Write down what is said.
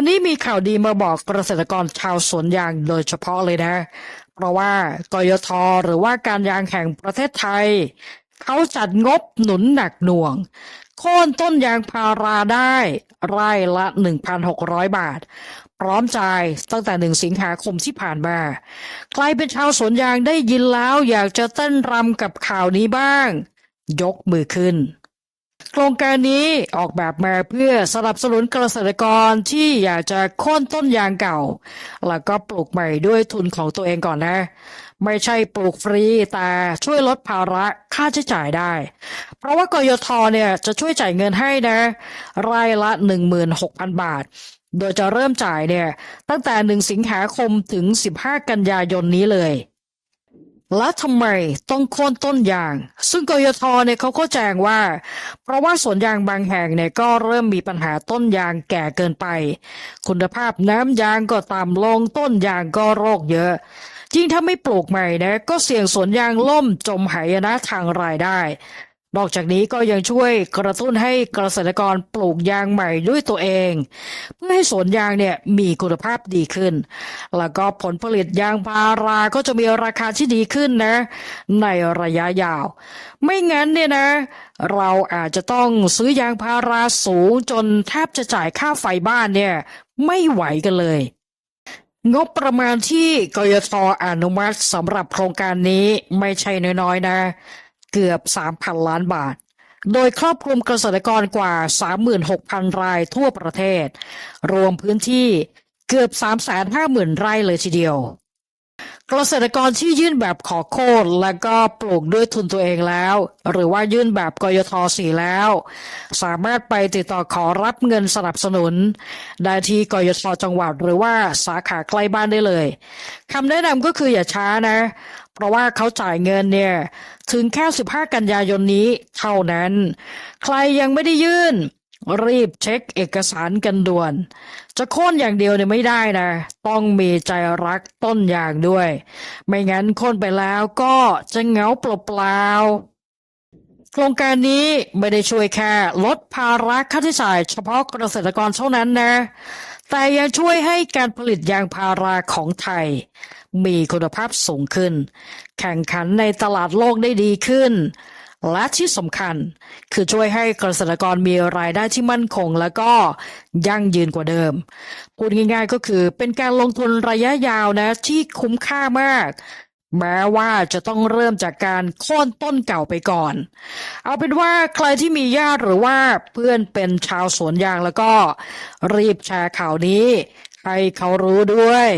วันนี้มีข่าวดีมาบอกเกษตรกรชาวสวนยางโดยเฉพาะเลยนะ เพราะว่ากยทหรือว่าการยางแห่งประเทศไทย เขาจัดงบหนุนหนักหน่วง โค่นต้นยางพาราได้ไร่ละ 1,600 บาท พร้อมจ่ายตั้งแต่หนึ่งสิงหาคมที่ผ่านมา ใครเป็นชาวสวนยางได้ยินแล้วอยากจะเต้นรำกับข่าวนี้บ้าง ยกมือขึ้น โครงการนี้ออกแบบมาเพื่อสนับสนุนเกษตรกรที่อยากจะโค่นต้นยางเก่า แล้วก็ปลูกใหม่ด้วยทุนของตัวเองก่อนนะ ไม่ใช่ปลูกฟรีแต่ช่วยลดภาระค่าใช้จ่ายได้ เพราะว่ากยทเนี่ยจะช่วยจ่ายเงินให้นะรายละ 16,000 บาท โดยจะเริ่มจ่ายเนี่ยตั้งแต่ 1 สิงหาคมถึง 15 กันยายนนี้เลย และทำไมต้องโค่นต้นยาง ซึ่งกยทเนี่ยเขาก็แจ้งว่า เพราะว่าสวนยางบางแห่งเนี่ยก็เริ่มมีปัญหาต้นยางแก่เกินไป คุณภาพน้ำยางก็ต่ำลงต้นยางก็โรคเยอะยิ่งถ้าไม่ปลูกใหม่นะก็เสี่ยงสวนยางล่มจมหายนะทางรายได้ นอกจากนี้ก็ยังช่วยกระตุ้นให้เกษตรกรปลูกยางใหม่ด้วยตัวเอง เพื่อให้สวนยางเนี่ยมีคุณภาพดีขึ้น แล้วก็ผลผลิตยางพาราก็จะมีราคาที่ดีขึ้นนะ ในระยะยาว ไม่งั้นเนี่ยนะ เราอาจจะต้องซื้อยางพาราสูงจนแทบจะจ่ายค่าไฟบ้านเนี่ยไม่ไหวกันเลย งบประมาณที่กยทอนุมัติสำหรับโครงการนี้ไม่ใช่น้อยๆนะ เกือบ 3,000 ล้านบาท โดยครอบคลุมเกษตรกรกว่า 36,000 รายทั่วประเทศ รวมพื้นที่เกือบ 350,000 ไร่เลยทีเดียว เกษตรกรที่ยื่นแบบขอโค่นและก็ปลูกด้วยทุนตัวเองแล้ว หรือว่ายื่นแบบกยทสีแล้ว สามารถไปติดต่อขอรับเงินสนับสนุน ได้ที่กยทจังหวัดหรือว่าสาขาใกล้บ้านได้เลยคำแนะนำก็คืออย่าช้านะ เพราะว่าเขาจ่ายเงินเนี่ย ถึงแค่ 15 กันยายนนี้เท่านั้น ใครยังไม่ได้ยื่น รีบเช็คเอกสารกันด่วน จะโค่นอย่างเดียวเนี่ยไม่ได้นะ ต้องมีใจรักต้นยางด้วย ไม่งั้นโค่นไปแล้วก็จะเหงาเปล่าโครงการนี้ไม่ได้ช่วยแค่ลดภาระค่าใช้จ่ายเฉพาะเกษตรกรเท่านั้นนะ แต่ยังช่วยให้การผลิตยางพาราของไทย มีคุณภาพสูงขึ้น แข่งขันในตลาดโลกได้ดีขึ้น และที่สำคัญคือช่วยให้เกษตรกรมีรายได้ที่มั่นคง และก็ยั่งยืนกว่าเดิม พูดง่ายๆก็คือเป็นการลงทุนระยะยาวนะที่คุ้มค่ามาก แม้ว่าจะต้องเริ่มจากการโค่นต้นเก่าไปก่อน เอาเป็นว่าใครที่มีญาติหรือว่าเพื่อนเป็นชาวสวนยางแล้วก็รีบแชร์ข่าวนี้ ให้เขารู้ด้วย